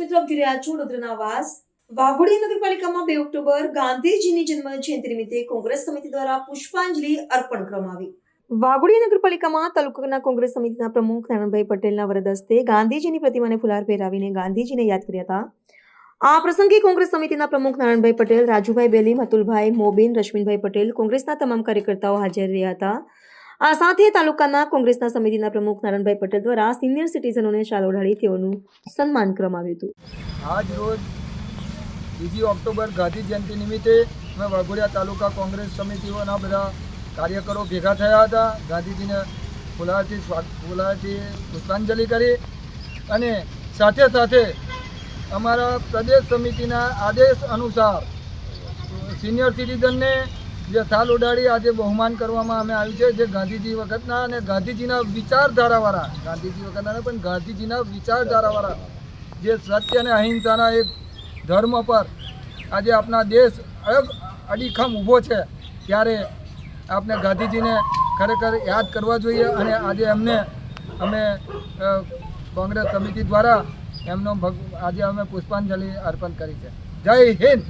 મિત્રો આપ જોઈ રહ્યા વાસ વાઘોડી નગરપાલિકામાં બે ઓક્ટોબર ગાંધીજીની જન્મ જયંતિ નિમિત્તે કોંગ્રેસ સમિતિ દ્વારા પુષ્પાંજલિ અર્પણ કરવામાં આવી. વાઘોડી નગરપાલિકામાં તાલુકાના કોંગ્રેસ સમિતિના પ્રમુખ નારાયણભાઈ પટેલના વરદ હસ્તે ગાંધીજીની પ્રતિમાને ફુલાર પહેરાવીને ગાંધીજીને યાદ કર્યા હતા. આ પ્રસંગે કોંગ્રેસ સમિતિના પ્રમુખ નારાયણભાઈ પટેલ, રાજુભાઈ બેલીમ અતુલભાઈ મોબીન, રશ્મિનભાઈ પટેલ કોંગ્રેસના તમામ કાર્યકર્તાઓ હાજર રહ્યા હતા. આ સાથે તાલુકાના કોંગ્રેસના સમિતિના પ્રમુખ નારણભાઈ પટેલ દ્વારા સિનિયર સિટીઝનોને શાલ ઓઢાડી તેઓનું સન્માન કરવામાં આવ્યું હતું. આજ રોજ બીજી ઓક્ટોબર ગાંધી જયંતિ નિમિત્તે અમે વાઘોડિયા તાલુકા કોંગ્રેસ સમિતિઓના બધા કાર્યકરો ભેગા થયા હતા. ગાંધીજીને ફુલાથી ફુલાથી પુષ્પાંજલિ કરી અને સાથે સાથે અમારા પ્રદેશ સમિતિના આદેશ અનુસાર સિનિયર સિટીઝનને જે થાલ ઉડાડી આજે બહુમાન કરવામાં અમે આવ્યું છે, જે ગાંધીજી વખતના અને ગાંધીજીના વિચારધારાવાળા, ગાંધીજી વખતના પણ ગાંધીજીના વિચારધારાવાળા, જે સત્ય અને અહિંસાના એક ધર્મ પર આજે આપણા દેશ અડગ અડીખમ ઊભો છે, ત્યારે આપણે ગાંધીજીને ખરેખર યાદ કરવા જોઈએ અને આજે એમને અમે કોંગ્રેસ સમિતિ દ્વારા એમનો આજે અમે પુષ્પાંજલિ અર્પણ કરી છે. જય હિન્દ!